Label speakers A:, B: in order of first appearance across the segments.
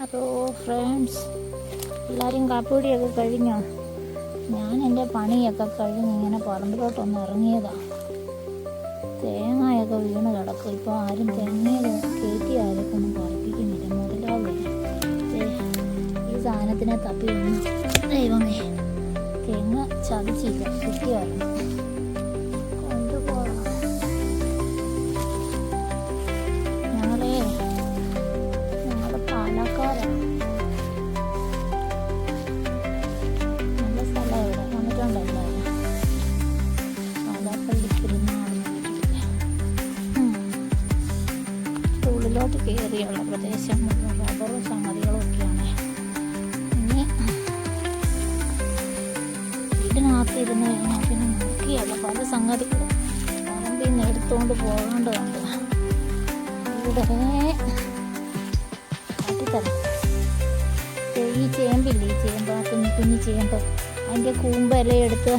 A: Hello friends എല്ലാവരും കാപ്പുപൊടിയൊക്കെ കഴിഞ്ഞോ? ഞാൻ എന്റെ പണിയൊക്കെ കഴിഞ്ഞ് ഇങ്ങനെ പറമ്പിലോട്ടൊന്ന് ഇറങ്ങിയതാണ് തേങ്ങയൊക്കെ വീണ് കിടക്കും. ഇപ്പോൾ ആരും തെങ്ങയിൽ കയറ്റി ആരൊക്കെ ഒന്നും പറപ്പിക്കുന്നില്ല മുതലാവില്ല ഈ സാധനത്തിനെ തപ്പി വന്നു. ദൈവമേ തെങ്ങ് ചതിച്ചില്ല. കിട്ടിയായിരുന്നു ഉള്ളിലോട്ട് കയറിയുള്ള പ്രദേശം മുഴുവൻ റബ്ബറും സംഗതികളും ഒക്കെയാണ് പിന്നെ വീടിനകത്ത് ഇരുന്ന് കഴിഞ്ഞാൽ പിന്നെ നോക്കിയല്ല പല സംഗതികളും പറമ്പിൽ നിന്ന് എടുത്തുകൊണ്ട് പോകേണ്ടതുണ്ട് ഇവിടെ ദേ ഈ ചേമ്പില്ലേ ഈ ചേമ്പ് ആ കുഞ്ഞു കുഞ്ഞു ചേമ്പ്. അതിന്റെ കൂമ്പെല്ലാം എടുത്ത്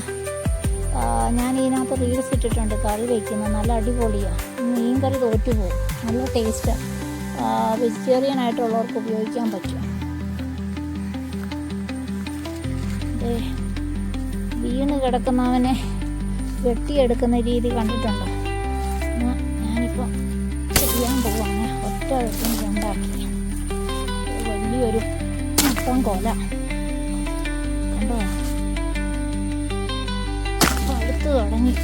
A: ഞാൻ ഇതിനകത്ത് റീൽസ് ഇട്ടിട്ടുണ്ട് കറി വയ്ക്കുന്നത് നല്ല അടിപൊളിയാണ് മീൻ കറി തോറ്റു പോകും. നല്ല ടേസ്റ്റാണ് വെജിറ്റേറിയൻ ആയിട്ടുള്ളവർക്ക് ഉപയോഗിക്കാൻ പറ്റും. വീണ് കിടക്കുന്നവനെ വെട്ടിയെടുക്കുന്ന രീതി കണ്ടിട്ടുണ്ടോ. ഞാനിപ്പോൾ ചെയ്യാൻ പോവാണ്. ഒറ്റ വെട്ടം രണ്ടാക്കി. ഒരു മൊത്തം കൊല. കണ്ടോ? തുടങ്ങി.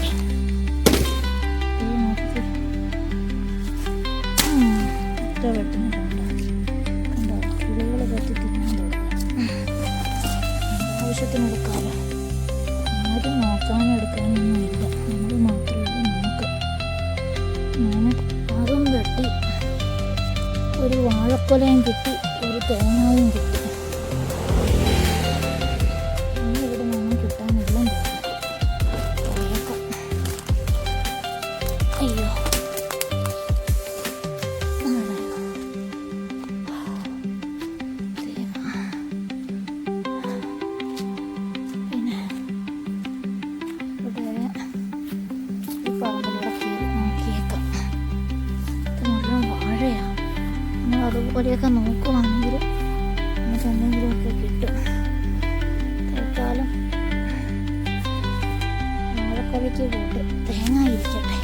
A: മാത്രമേ ഞാൻ വെട്ടി. ഒരു വാഴക്കൊലയും കിട്ടി. തേങ്ങയും കിട്ടി ഇനി ഇവിടെ നിന്നും പോയേക്കാം. അയ്യോ ആണോ? തേങ്ങ. നമുക്ക് കിട്ടും. തൽക്കാലം വാഴക്കറിക്ക് കൂട്ട് തേങ്ങ ഇരിക്കട്ടെ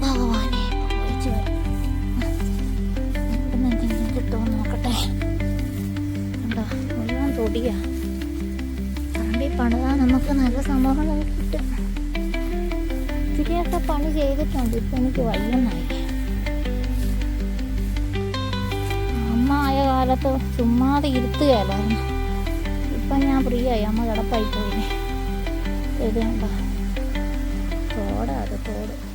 A: ഭഗവാനെ ഇപ്പൊ വരും. എന്തെങ്കിലും കിട്ടുമോ നോക്കട്ടെ. കണ്ടോ മുഴുവൻ തൊടിയാ. പറമ്പിൽ പണിതാ നമുക്ക് നല്ല സംഭവങ്ങൾ കിട്ടും. ഇത്തിരിയൊക്കെ പണി ചെയ്തിട്ടുണ്ട്. ഇപ്പം എനിക്ക് വയ്യെന്നായി കാലത്ത് ചുമ്മാതെ ഇരുത്തുകയല്ലായിരുന്നു ഇപ്പം ഞാൻ ഫ്രീ ആയി. അമ്മ കിടപ്പായി പോയി. ഇത് തോടാ അത് തോട്.